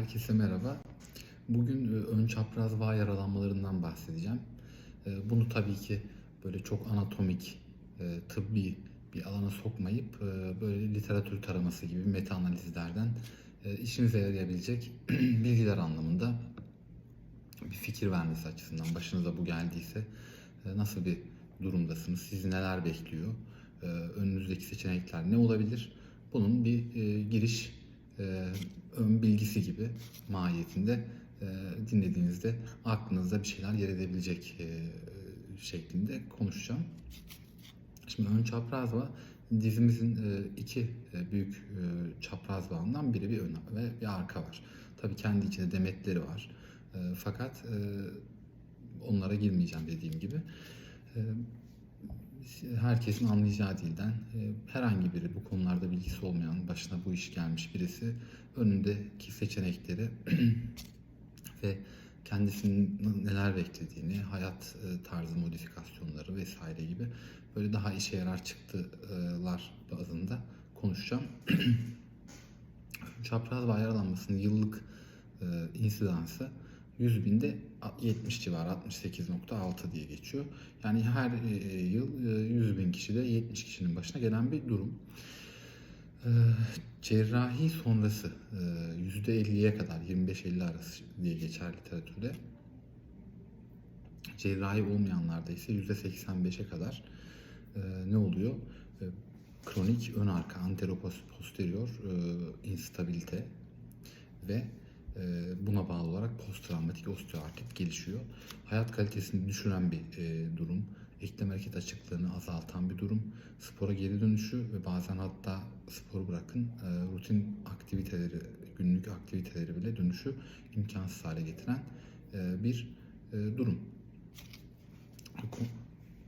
Herkese merhaba. Bugün e, ön çapraz bağ yaralanmalarından bahsedeceğim. E, Bunu tabii ki böyle çok anatomik, e, tıbbi bir alana sokmayıp böyle literatür taraması gibi meta analizlerden işinize yarayabilecek bilgiler anlamında bir fikir vermesi açısından başınıza bu geldiyse nasıl bir durumdasınız, sizi neler bekliyor, önünüzdeki seçenekler ne olabilir? Bunun bir giriş ön bilgisi gibi mahiyetinde e, dinlediğinizde aklınızda bir şeyler yer edebilecek e, şeklinde konuşacağım. Şimdi ön çapraz bağ dizimizin e, iki e, büyük e, çapraz bağından biri bir ön ve bir arka var. Tabii kendi içinde demetleri var. E, fakat e, onlara girmeyeceğim dediğim gibi. Herkesin anlayacağı dilden e, herhangi biri bu konularda bilgisi olmayan başına bu iş gelmiş birisi önündeki seçenekleri ve kendisinin neler beklediğini, hayat e, tarzı modifikasyonları vesaire gibi böyle daha işe yarar çıktılar bazında konuşacağım. Çapraz bağ yaralanmasının yıllık e, insidansı 100 binde 70 civarı 68.6 diye geçiyor. Yani her e, yıl e, 100 bin kişide 70 kişinin başına gelen bir durum. E, cerrahi sonrası e, %50'ye kadar 25-50 arası diye geçer literatürde. Cerrahi olmayanlarda ise %85'e kadar e, ne oluyor? E, kronik ön arka anteroposterior e, instabilite ve e, buna bağlı olarak posttravmatik osteoartrit gelişiyor. Hayat kalitesini düşüren bir e, durum. Eklem hareket açıklığını azaltan bir durum. Spora geri dönüşü ve bazen hatta sporu bırakın e, rutin aktiviteleri, günlük aktiviteleri bile dönüşü imkansız hale getiren e, bir durum.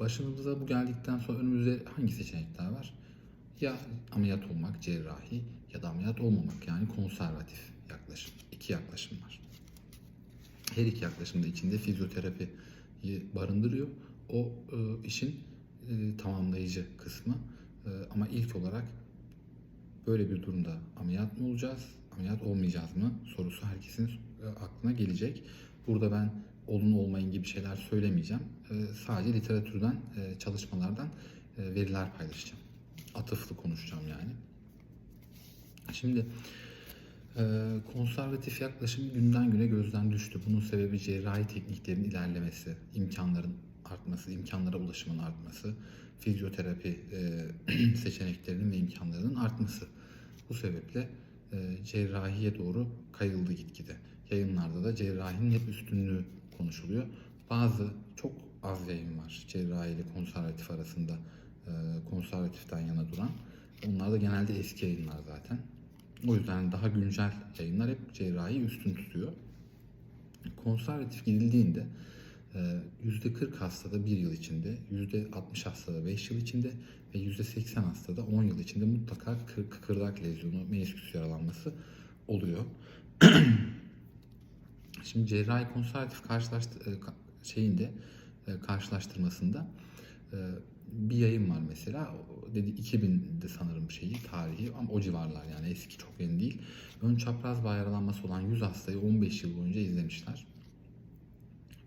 Başımıza bu geldikten sonra önümüzde hangi seçenekler var? Ya ameliyat olmak, cerrahi ya da ameliyat olmamak yani konservatif. İki yaklaşım var. Her iki yaklaşım da içinde fizyoterapiyi barındırıyor. O e, işin e, tamamlayıcı kısmı. E, ama ilk olarak böyle bir durumda ameliyat mı olacağız, ameliyat olmayacağız mı sorusu herkesin e, aklına gelecek. Burada ben olun olmayın gibi şeyler söylemeyeceğim. E, sadece literatürden, e, çalışmalardan e, veriler paylaşacağım. Atıflı konuşacağım yani. Şimdi konservatif yaklaşım günden güne gözden düştü. Bunun sebebi cerrahi tekniklerin ilerlemesi, imkanların artması, imkanlara ulaşımın artması, fizyoterapi e, seçeneklerinin ve imkanlarının artması. Bu sebeple e, cerrahiye doğru kayıldı gitgide. Yayınlarda da cerrahinin hep üstünlüğü konuşuluyor. Bazı çok az yayın var cerrahi ile konservatif arasında e, konservatiften yana duran. Onlar da genelde eski yayınlar zaten. O yüzden daha güncel yayınlar hep cerrahi üstün tutuyor. Konservatif gidildiğinde %40 hastada 1 yıl içinde, %60 hastada 5 yıl içinde ve %80 hastada 10 yıl içinde mutlaka kıkırdak lezyonu, menisküs yaralanması oluyor. Şimdi cerrahi konservatif karşılaştı, şeyinde karşılaştırmasında bir yayın var mesela. Dedi 2000'de sanırım şeyi tarihi ama o civarlar yani eski çok yeni değil. Ön çapraz bağ yaralanması olan 100 hastayı 15 yıl boyunca izlemişler.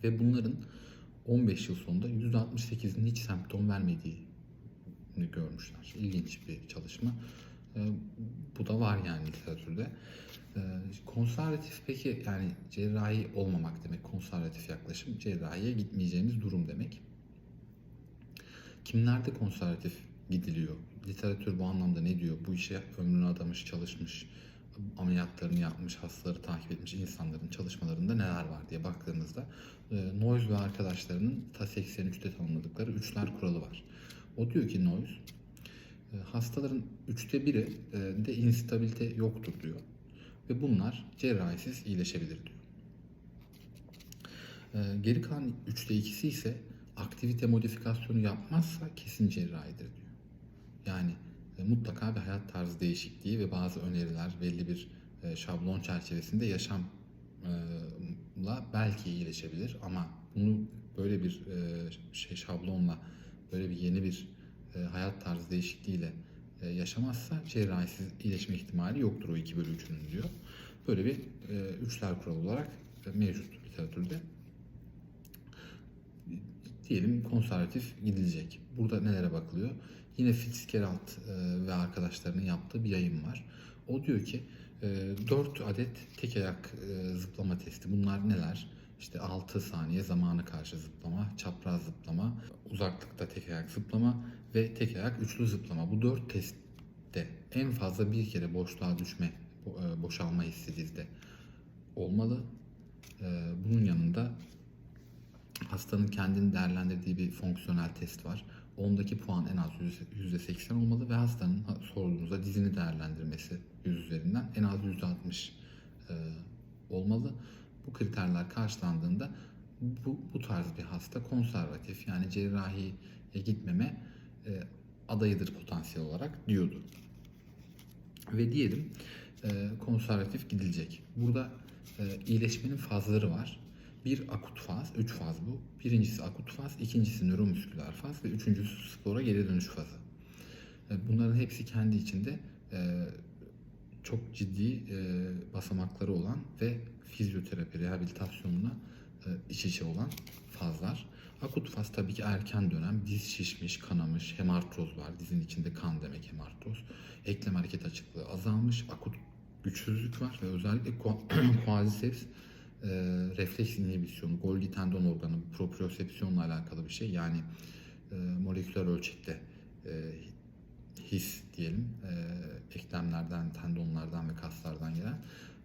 Ve bunların 15 yıl sonunda %68'in hiç semptom vermediğini görmüşler. İlginç bir çalışma. Bu da var yani literatürde. Konservatif peki yani cerrahi olmamak demek konservatif yaklaşım cerrahiye gitmeyeceğimiz durum demek. Kimlerde konservatif gidiliyor? Literatür bu anlamda ne diyor? Bu işe ömrünü adamış, çalışmış, ameliyatlarını yapmış, hastaları takip etmiş insanların çalışmalarında neler var diye baktığımızda e, Noyes ve arkadaşlarının ta 83'te tanımladıkları üçler kuralı var. O diyor ki Noyes, e, hastaların üçte biri e, de instabilite yoktur diyor. Ve bunlar cerrahisiz iyileşebilir diyor. E, geri kalan üçte ikisi ise aktivite modifikasyonu yapmazsa kesin cerrahidir diyor. Yani e, mutlaka bir hayat tarzı değişikliği ve bazı öneriler belli bir e, şablon çerçevesinde yaşamla belki iyileşebilir ama bunu böyle bir e, şey şablonla böyle bir yeni bir e, hayat tarzı değişikliğiyle e, yaşamazsa cerrahisiz iyileşme ihtimali yoktur o 2 bölü 3'ünün diyor. Böyle bir e, üçler kuralı olarak e, mevcut literatürde. Diyelim konservatif gidilecek. Burada nelere bakılıyor? Yine Fitzgerald e, ve arkadaşlarının yaptığı bir yayın var. O diyor ki e, 4 adet tek ayak e, zıplama testi. Bunlar neler? İşte 6 saniye zamana karşı zıplama, çapraz zıplama, uzaklıkta tek ayak zıplama ve tek ayak üçlü zıplama. Bu 4 testte en fazla bir kere boşluğa düşme, bo- e, boşalma hissi dizde olmalı. E, Bunun yanında hastanın kendini değerlendirdiği bir fonksiyonel test var. Ondaki puan en az %80 olmalı ve hastanın ha- sorduğunuzda dizini değerlendirmesi 100 üzerinden en az %60 e, olmalı. Bu kriterler karşılandığında bu, bu tarz bir hasta konservatif yani cerrahiye gitmeme e, adayıdır potansiyel olarak diyordu. Ve diyelim e, konservatif gidilecek. Burada e, iyileşmenin fazları var. Bir akut faz, üç faz bu. Birincisi akut faz, ikincisi nöromüsküler faz ve üçüncüsü spora geri dönüş fazı. E, Bunların hepsi kendi içinde e, çok ciddi e, basamakları olan ve fizyoterapi, rehabilitasyonla e, iç içe olan fazlar. Akut faz tabii ki erken dönem, diz şişmiş, kanamış, hemartroz var. Dizin içinde kan demek hemartroz. Eklem hareket açıklığı azalmış, akut güçsüzlük var ve özellikle quadriceps e, refleks inhibisyonu, Golgi tendon organı, propriosepsiyonla alakalı bir şey. Yani e, moleküler ölçekte e, his diyelim e, eklemlerden, tendonlardan ve kaslardan gelen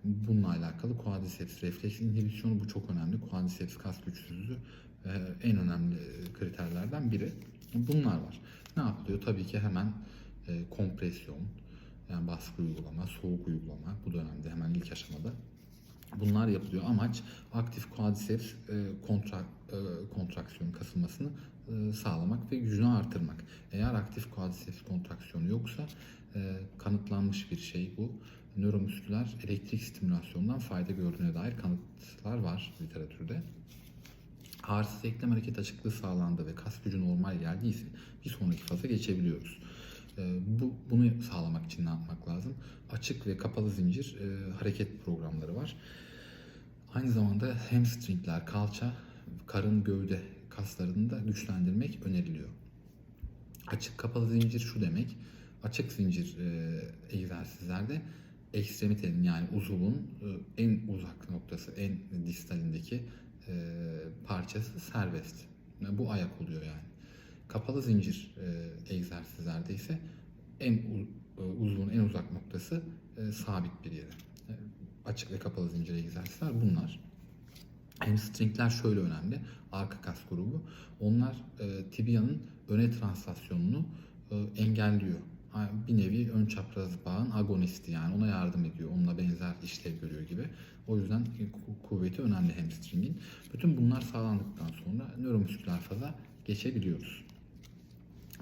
bununla alakalı quadriceps refleks inhibisyonu bu çok önemli. Quadriceps kas güçsüzlüğü e, en önemli kriterlerden biri. Bunlar var. Ne yapılıyor? Tabii ki hemen e, kompresyon, yani baskı uygulama, soğuk uygulama bu dönemde hemen ilk aşamada Bunlar yapılıyor. Amaç aktif quadriceps e, e, kontraksiyon kasılmasını e, sağlamak ve gücünü artırmak. Eğer aktif quadriceps kontraksiyonu yoksa e, kanıtlanmış bir şey bu. Nöromüsküler elektrik stimülasyondan fayda gördüğüne dair kanıtlar var literatürde. Ağrısız eklem hareket açıklığı sağlandı ve kas gücü normal geldiyse bir sonraki faza geçebiliyoruz. E, bu bunu sağlamak için ne yapmak lazım? Açık ve kapalı zincir e, hareket programları var. Aynı zamanda hamstringler, kalça, karın, gövde kaslarını da güçlendirmek öneriliyor. Açık kapalı zincir şu demek. Açık zincir e, egzersizlerde ekstremitenin yani uzuvun e, en uzak noktası, en distalindeki e, parçası serbest. Yani bu ayak oluyor yani. Kapalı zincir e, egzersizlerde ise en e, uzun, en uzak noktası e, sabit bir yere. E, açık ve kapalı zincir egzersizler bunlar. Hamstringler şöyle önemli. Arka kas grubu. Onlar e, tibianın öne translasyonunu e, engelliyor. Bir nevi ön çapraz bağın agonisti yani ona yardım ediyor. Onunla benzer işlev görüyor gibi. O yüzden ku- kuvveti önemli hamstringin. Bütün bunlar sağlandıktan sonra nöromüsküler faza geçebiliyoruz.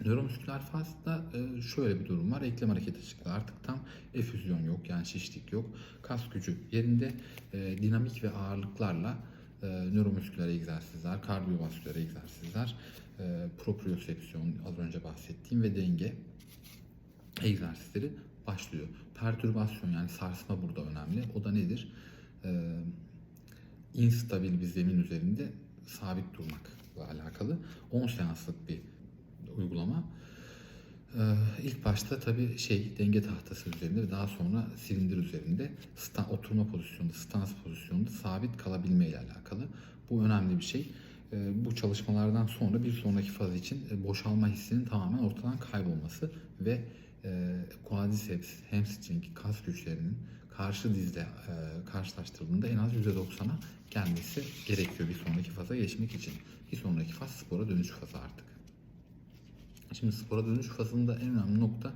Nöromüsküler fazda e, şöyle bir durum var. Eklem hareket açıklığı artık tam efüzyon yok yani şişlik yok. Kas gücü yerinde e, dinamik ve ağırlıklarla e, nöromüsküler egzersizler, kardiyovasküler egzersizler, propriosepsiyon az önce bahsettiğim ve denge egzersizleri başlıyor. Pertürbasyon yani sarsma burada önemli. O da nedir? İnstabil bir zemin üzerinde sabit durmakla alakalı 10 seanslık bir uygulama. Ee, ilk başta tabii şey denge tahtası üzerinde ve daha sonra silindir üzerinde sta- oturma pozisyonunda, stans pozisyonunda sabit kalabilme ile alakalı. Bu önemli bir şey. Ee, bu çalışmalardan sonra bir sonraki faz için e, boşalma hissinin tamamen ortadan kaybolması ve e, quadriceps, hamstring, kas güçlerinin karşı dizle e, karşılaştırıldığında en az %90'a gelmesi gerekiyor bir sonraki faza geçmek için. Bir sonraki faz spora dönüş fazı artık. Şimdi spora dönüş fazında en önemli nokta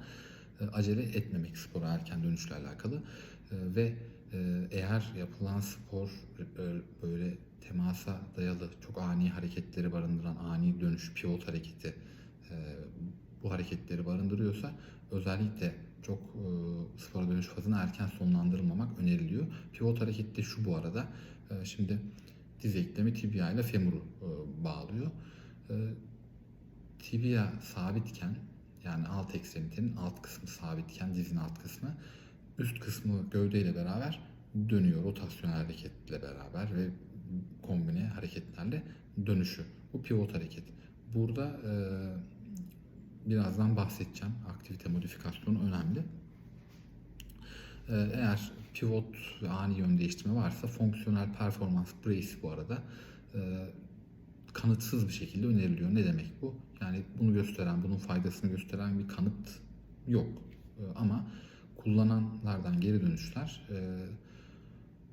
e, acele etmemek spora erken dönüşle alakalı E, ve e, eğer yapılan spor böyle temasa dayalı çok ani hareketleri barındıran ani dönüş pivot hareketi bu hareketleri barındırıyorsa özellikle çok e, spora dönüş fazını erken sonlandırmamak öneriliyor. Pivot hareketi şu bu arada şimdi diz eklemi tibia ile femuru bağlıyor. Tibia sabitken yani alt ekstremitenin alt kısmı sabitken dizin alt kısmı üst kısmı gövdeyle beraber dönüyor rotasyonel hareketle beraber ve kombine hareketlerle dönüşü. Bu pivot hareket. Burada e, birazdan bahsedeceğim. Aktivite modifikasyonu önemli. E, eğer pivot ani yön değiştirme varsa fonksiyonel performans brace bu arada e, kanıtsız bir şekilde öneriliyor. Ne demek bu? Yani bunu gösteren, bunun faydasını gösteren bir kanıt yok. E, ama kullananlardan geri dönüşler e,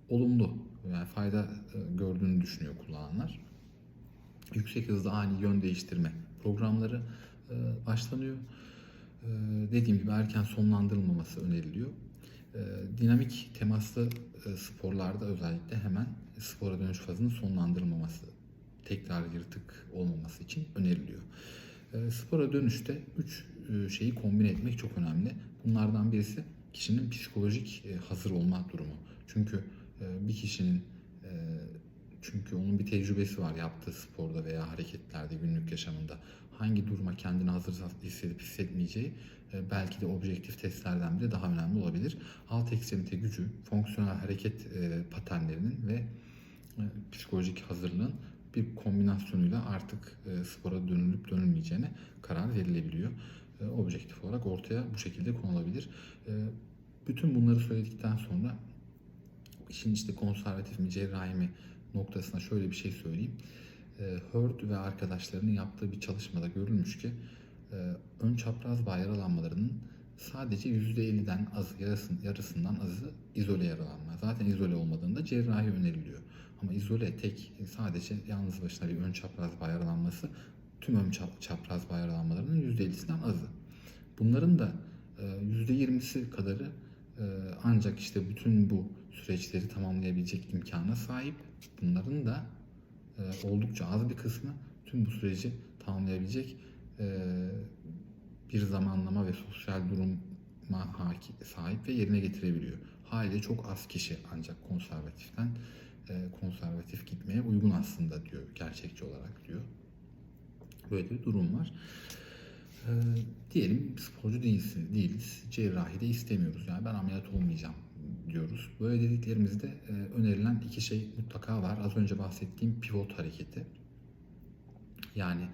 olumlu. Yani fayda e, gördüğünü düşünüyor kullananlar. Yüksek hızda ani yön değiştirme programları e, başlanıyor. E, dediğim gibi erken sonlandırılmaması öneriliyor. E, dinamik temaslı e, sporlarda özellikle hemen spora dönüş fazının sonlandırılmaması, tekrar yırtık olmaması için öneriliyor. E, spora dönüşte üç e, şeyi kombine etmek çok önemli. Bunlardan birisi kişinin psikolojik e, hazır olma durumu. Çünkü e, bir kişinin e, çünkü onun bir tecrübesi var yaptığı sporda veya hareketlerde günlük yaşamında hangi duruma kendini hazır hissedip hissetmeyeceği e, belki de objektif testlerden bile daha önemli olabilir. Alt ekstremite gücü, fonksiyonel hareket e, paternlerinin ve e, psikolojik hazırlığın bir kombinasyonuyla artık e, spora dönülüp dönülmeyeceğine karar verilebiliyor. E, objektif olarak ortaya bu şekilde konulabilir. E, bütün bunları söyledikten sonra işin işte konservatif mi cerrahi mi noktasına şöyle bir şey söyleyeyim. Hurd ve arkadaşlarının yaptığı bir çalışmada görülmüş ki ön çapraz bağ yaralanmalarının sadece %50'den az yarısın, yarısından azı izole yaralanma. Zaten izole olmadığında cerrahi öneriliyor. Ama izole tek sadece yalnız başına bir ön çapraz bağ yaralanması tüm ön çap- çapraz bağ yaralanmalarının %50'sinden azı. Bunların da e, %20'si kadarı e, ancak işte bütün bu süreçleri tamamlayabilecek imkana sahip. Bunların da e, oldukça az bir kısmı tüm bu süreci tamamlayabilecek e, bir zamanlama ve sosyal duruma sahip ve yerine getirebiliyor. Haliyle çok az kişi ancak konservatiften e, konservatif gitmeye uygun aslında diyor gerçekçi olarak diyor. Böyle bir durum var. E, diyelim sporcu değilsin, değiliz. Cerrahi de istemiyoruz. Yani ben ameliyat olmayacağım diyoruz. Böyle dediklerimizde e, önerilen iki şey mutlaka var. Az önce bahsettiğim pivot hareketi. Yani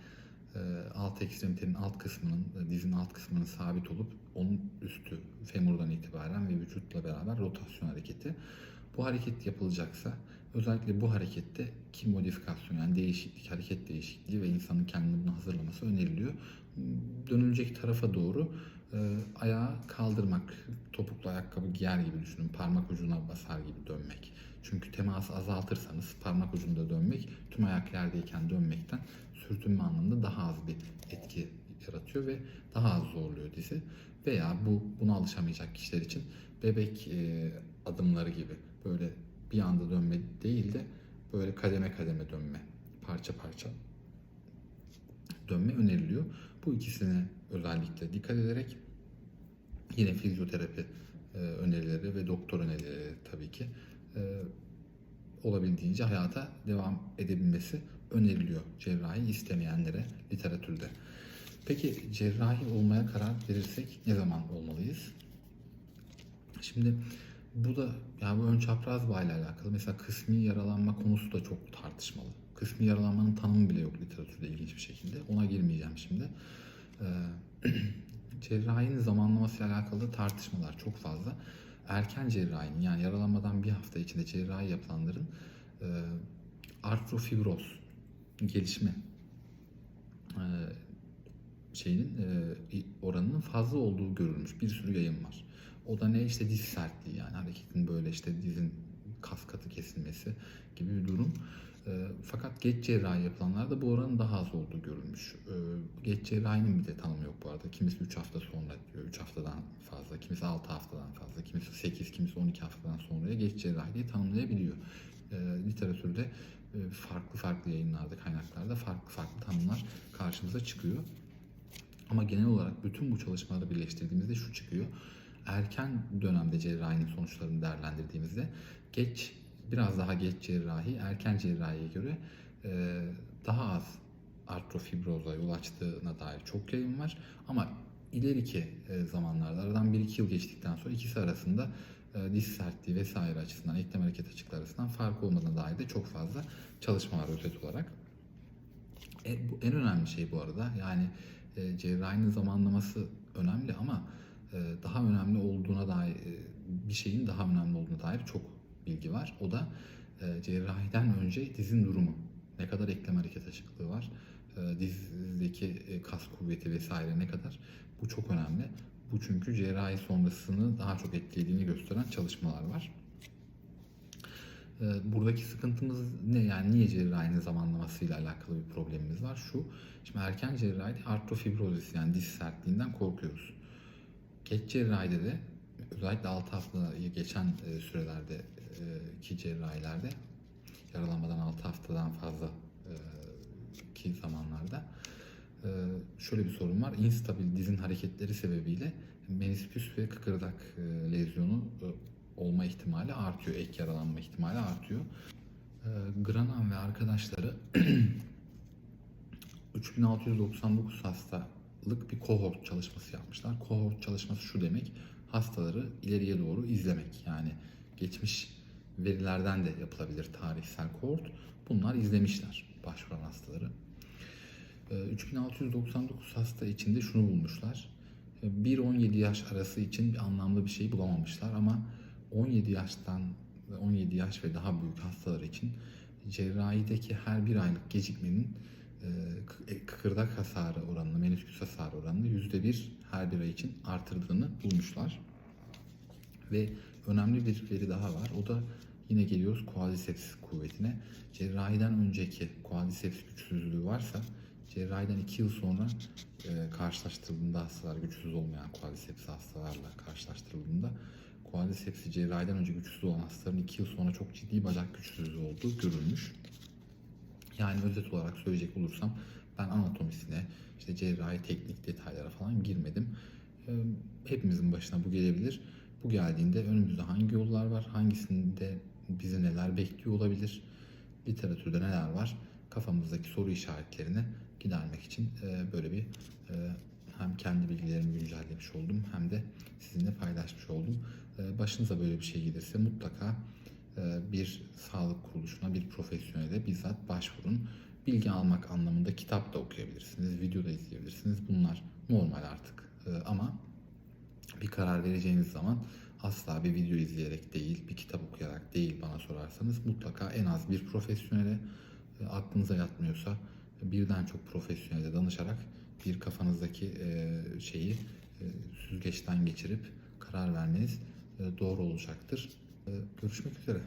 e, alt ekstremitenin alt kısmının, e, dizin alt kısmının sabit olup onun üstü femurdan itibaren ve vücutla beraber rotasyon hareketi. Bu hareket yapılacaksa özellikle bu harekette ki modifikasyon yani değişiklik, hareket değişikliği ve insanın kendini buna hazırlaması öneriliyor. Dönülecek tarafa doğru e, ayağı kaldırmak, topuklu ayakkabı giyer gibi düşünün. Parmak ucuna basar gibi dönmek. Çünkü teması azaltırsanız parmak ucunda dönmek tüm ayak yerdeyken dönmekten sürtünme anlamında daha az bir etki yaratıyor ve daha az zorluyor dizi. Veya bu buna alışamayacak kişiler için bebek e, adımları gibi böyle bir anda dönme değil de böyle kademe kademe dönme, parça parça dönme öneriliyor. Bu ikisine özellikle dikkat ederek yine fizyoterapi e, önerileri ve doktor önerileri tabii ki e, olabildiğince hayata devam edebilmesi öneriliyor cerrahi istemeyenlere literatürde. Peki cerrahi olmaya karar verirsek ne zaman olmalıyız? Şimdi bu da yani bu ön çapraz bağ ile alakalı. Mesela kısmi yaralanma konusu da çok tartışmalı. Kısmi yaralanmanın tanımı bile yok literatürde ilginç bir şekilde. Ona girmeyeceğim şimdi. Ee, cerrahinin zamanlaması alakalı tartışmalar çok fazla. Erken cerrahinin yani yaralanmadan bir hafta içinde cerrahi yapılanların e, artrofibroz gelişme şeyinin e, oranının fazla olduğu görülmüş. Bir sürü yayın var. O da ne işte diz sertliği yani hareketin böyle işte dizin kas katı kesilmesi gibi bir durum. E, fakat geç cerrahi yapılanlarda bu oranın daha az olduğu görülmüş. E, geç cerrahinin bir de tanımı yok bu arada. Kimisi 3 hafta sonra diyor, 3 haftadan fazla, kimisi 6 haftadan fazla, kimisi 8, kimisi 12 haftadan sonraya geç cerrahi diye tanımlayabiliyor. E, literatürde e, farklı farklı yayınlarda, kaynaklarda farklı farklı tanımlar karşımıza çıkıyor. Ama genel olarak bütün bu çalışmaları birleştirdiğimizde şu çıkıyor. Erken dönemde cerrahinin sonuçlarını değerlendirdiğimizde geç biraz daha geç cerrahi erken cerrahiye göre e, daha az artrofibroza yol açtığına dair çok yayın var. Ama ileriki e, zamanlarda aradan 1-2 yıl geçtikten sonra ikisi arasında e, diz sertliği vesaire açısından, eklem hareket açıkları açısından fark olmadığına dair de çok fazla çalışma var özet olarak. E, bu en önemli şey bu arada. Yani e, cerrahinin zamanlaması önemli ama e, daha önemli olduğuna dair e, bir şeyin daha önemli olduğuna dair çok bilgi var. O da e, cerrahiden önce dizin durumu. Ne kadar eklem hareket açıklığı var, e, dizdeki e, kas kuvveti vesaire ne kadar. Bu çok önemli. Bu çünkü cerrahi sonrasını daha çok etkilediğini gösteren çalışmalar var. E, Buradaki sıkıntımız ne? Yani niye cerrahinin zamanlamasıyla alakalı bir problemimiz var? Şu, şimdi erken cerrahide artrofibrozis yani diz sertliğinden korkuyoruz. Geç cerrahide de özellikle 6 haftayı geçen e, sürelerde e, ki cerrahilerde yaralanmadan 6 haftadan fazla e, ki zamanlarda şöyle bir sorun var. İnstabil dizin hareketleri sebebiyle menisküs ve kıkırdak lezyonu olma ihtimali artıyor. Ek yaralanma ihtimali artıyor. E, Granan ve arkadaşları 3699 hastalık bir kohort çalışması yapmışlar. Kohort çalışması şu demek, hastaları ileriye doğru izlemek. Yani geçmiş verilerden de yapılabilir tarihsel kohort. Bunlar izlemişler başvuran hastaları. E, 3699 hasta içinde şunu bulmuşlar. E, 1-17 yaş arası için bir anlamlı bir şey bulamamışlar ama 17 yaştan ve 17 yaş ve daha büyük hastalar için cerrahideki her bir aylık gecikmenin e, e, kıkırdak hasarı oranını, menisküs hasarı oranını %1 her bir ay için artırdığını bulmuşlar. Ve önemli bir veri daha var. O da yine geliyoruz quadriceps kuvvetine. Cerrahiden önceki quadriceps güçsüzlüğü varsa cerrahiden 2 yıl sonra e, karşılaştırıldığında hastalar güçsüz olmayan quadriceps hastalarla karşılaştırıldığında quadricepsi cerrahiden önce güçsüz olan hastaların 2 yıl sonra çok ciddi bacak güçsüzlüğü olduğu görülmüş. Yani özet olarak söyleyecek olursam ben anatomisine, işte cerrahi teknik detaylara falan girmedim. Ee, Hepimizin başına bu gelebilir. Bu geldiğinde önümüzde hangi yollar var, hangisinde bizi neler bekliyor olabilir, literatürde neler var, kafamızdaki soru işaretlerini gidermek için e, böyle bir e, hem kendi bilgilerimi güncellemiş oldum hem de sizinle paylaşmış oldum. E, Başınıza böyle bir şey gelirse mutlaka e, bir sağlık kuruluşuna, bir profesyonele bizzat başvurun. Bilgi almak anlamında kitap da okuyabilirsiniz, video da izleyebilirsiniz. Bunlar normal artık. E, Ama bir karar vereceğiniz zaman asla bir video izleyerek değil, bir kitap okuyarak değil bana sorarsanız mutlaka en az bir profesyonele e, aklınıza yatmıyorsa birden çok profesyonele danışarak bir kafanızdaki e, şeyi süzgeçten geçirip karar vermeniz doğru olacaktır. E, Görüşmek üzere.